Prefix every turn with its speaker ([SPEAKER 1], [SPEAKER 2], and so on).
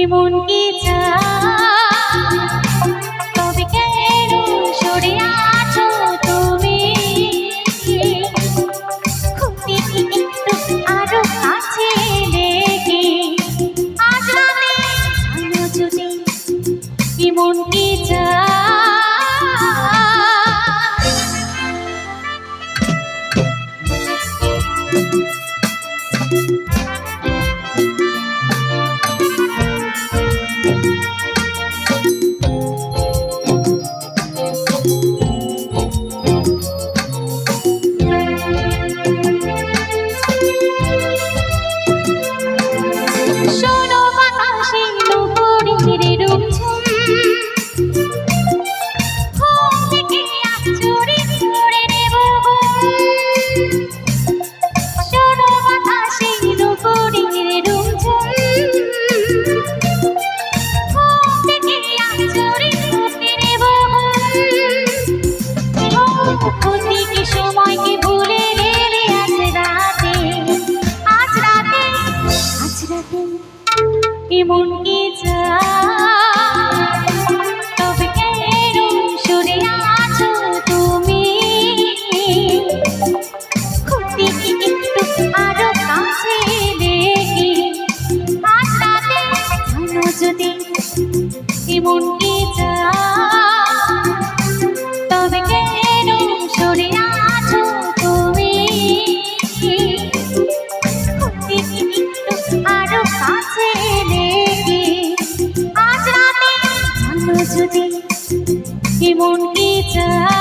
[SPEAKER 1] এমন কি এমন কি আজ রাতে জানো কি চাই।